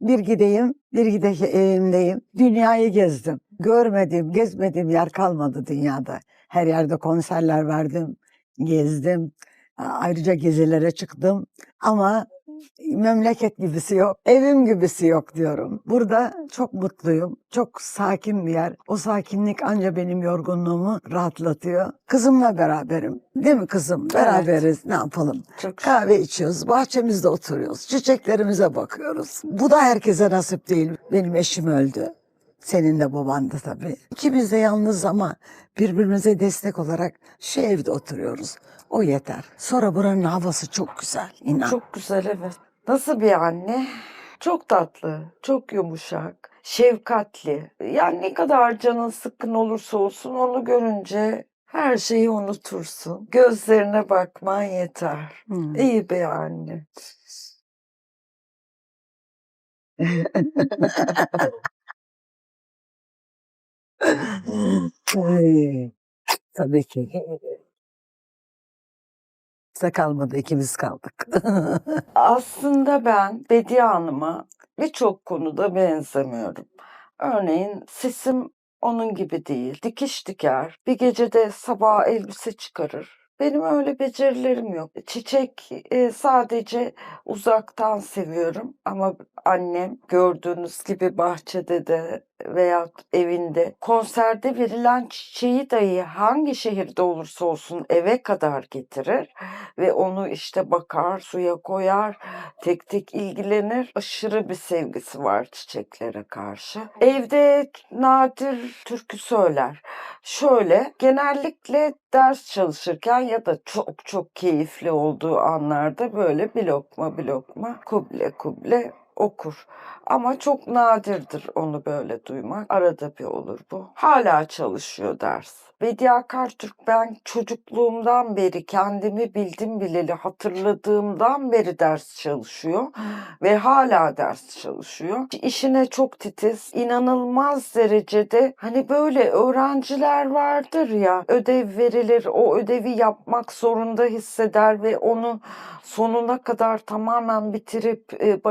Bir gideyim, bir gideyim. Dünyayı gezdim. Görmediğim, gezmediğim yer kalmadı dünyada. Her yerde konserler verdim, gezdim. Ayrıca gezilere çıktım. Ama memleket gibisi yok, evim gibisi yok diyorum. Burada çok mutluyum. Çok sakin bir yer. O sakinlik anca benim yorgunluğumu rahatlatıyor. Kızımla beraberim. Değil mi kızım? Beraberiz. Ne yapalım? Çok Kahve içiyoruz, bahçemizde oturuyoruz, çiçeklerimize bakıyoruz. Bu da herkese nasip değil. Benim eşim öldü. Senin de baban da tabii. İkimiz de yalnız ama birbirimize destek olarak şu evde oturuyoruz. O yeter. Sonra buranın havası çok güzel. inan. Çok güzel evet. Nasıl bir anne? Çok tatlı, çok yumuşak, şefkatli. Yani ne kadar canın sıkkın olursa olsun onu görünce her şeyi unutursun. Gözlerine bakman yeter. Hmm. İyi bir anne. Tabii ki. Kimse kalmadı, ikimiz kaldık. Aslında ben Bediye Hanım'a birçok konuda benzemiyorum. Örneğin sesim onun gibi değil. Dikiş diker. Bir gecede sabah elbise çıkarır. Benim öyle becerilerim yok. Çiçek e, sadece uzaktan seviyorum ama annem gördüğünüz gibi bahçede de veya evinde konserde verilen çiçeği dahi hangi şehirde olursa olsun eve kadar getirir ve onu işte bakar, suya koyar, tek tek ilgilenir. Aşırı bir sevgisi var çiçeklere karşı. Evde nadir türkü söyler. Şöyle genellikle ders çalışırken ya da çok çok keyifli olduğu anlarda böyle bir lokma bir lokma kuble kuble okur. Ama çok nadirdir onu böyle duymak. Arada bir olur bu. Hala çalışıyor ders. Bediye Akartürk ben çocukluğumdan beri kendimi bildim bileli hatırladığımdan beri ders çalışıyor ve hala ders çalışıyor. İşine çok titiz, inanılmaz derecede hani böyle öğrenciler vardır ya ödev verilir, o ödevi yapmak zorunda hisseder ve onu sonuna kadar tamamen bitirip e,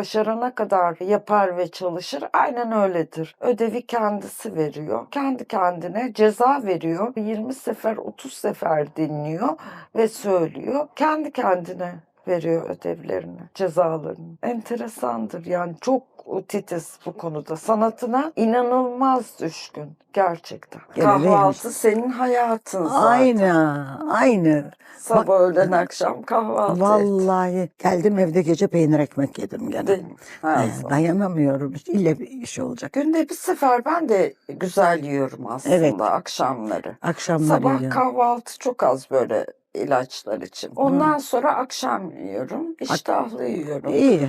başarana kadar yapar ve çalışır. Aynen öyledir. Ödevi kendisi veriyor. Kendi kendine ceza veriyor. 20 sefer 30 sefer dinliyor ve söylüyor. Kendi kendine veriyor ödevlerini, cezalarını. Enteresandır yani çok titiz bu konuda. Sanatına inanılmaz düşkün gerçekten. Kahvaltı senin hayatın zaten. aynı, aynı. Sabah öğlen akşam kahvaltı et. Vallahi geldim evde gece peynir ekmek yedim gene. Değil mi? Ee, dayanamıyorum. İlle bir iş olacak. Günde bir sefer ben de güzel yiyorum aslında Evet. akşamları. Akşamları Sabah yiyorum. kahvaltı çok az böyle ilaçlar için. Ondan sonra akşam yiyorum. İştahlı yiyorum. İyi.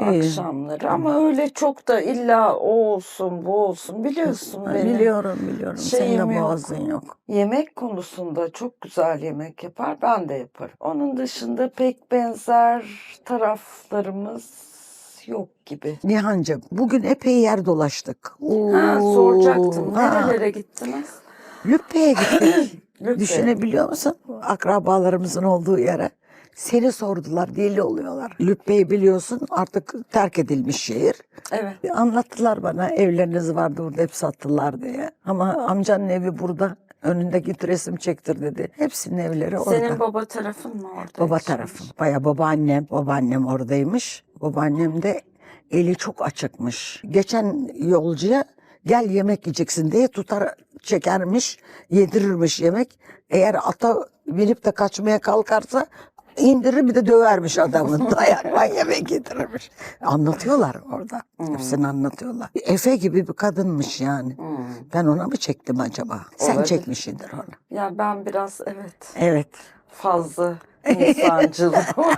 iyi. Akşamları ama öyle çok da illa o olsun bu olsun biliyorsun beni. Biliyorum biliyorum. Şeyim Senin de yok. boğazın yok. Yemek konusunda çok güzel yemek yapar ben de yaparım. Onun dışında pek benzer taraflarımız yok gibi. Nihancığım bugün epey yer dolaştık. Ha, Oo, soracaktım. ha. Nerelere gittiniz? Lübbe'ye gittik. Lübbe. Düşünebiliyor musun? Akrabalarımızın olduğu yere. Seni sordular, deli oluyorlar. Lübbe'yi biliyorsun artık terk edilmiş şehir. Evet. Anlattılar bana evleriniz vardı burada hep sattılar diye. Ama amcanın evi burada. Önündeki resim çektir dedi. Hepsinin evleri orada. Senin baba tarafın mı orada? Baba tarafım. Baya babaannem, babaannem oradaymış. Babaannem de eli çok açıkmış. Geçen yolcuya gel yemek yiyeceksin diye tutar çekermiş, yedirirmiş yemek. Eğer ata binip de kaçmaya kalkarsa indirir bir de dövermiş adamın. Dayakla yemek yedirirmiş. Anlatıyorlar orada. Hepsini anlatıyorlar. Efe gibi bir kadınmış yani. Hmm. Ben ona mı çektim acaba? Sen Olabilir. çekmişsindir onu. Ya ben biraz evet Evet. fazla insancılım.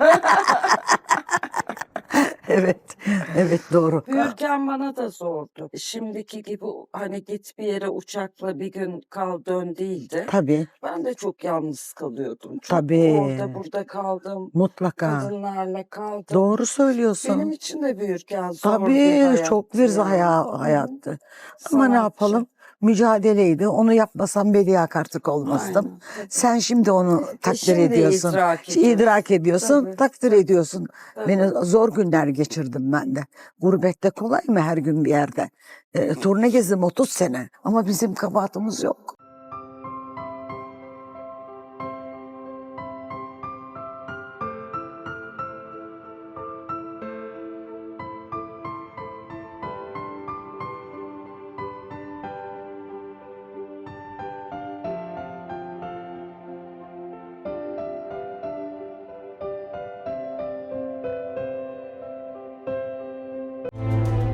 Evet. Evet doğru. Büyürken bana da zordu. Şimdiki gibi hani git bir yere uçakla bir gün kal dön değildi. Tabii. Ben de çok yalnız kalıyordum. Çok Tabii. Orada burada kaldım. Mutlaka. Kadınlarla kaldım. Doğru söylüyorsun. Benim için de büyürken zor bir Tabii hayattı çok bir yani. haya, Hı hı. hayattı. Ama ne Sanatçı. yapalım? Mücadeleydi. Onu yapmasam Bediye Akartık olmazdım. Aynen. Sen şimdi onu takdir Şimdi ediyorsun. idrak idrak ediyorsun. Tabii. takdir ediyorsun. Tabii. Beni zor günler geçirdim ben de. Gurbette kolay mı her gün bir yerde? E, turne gezdim 30 sene ama bizim kabahatimiz yok.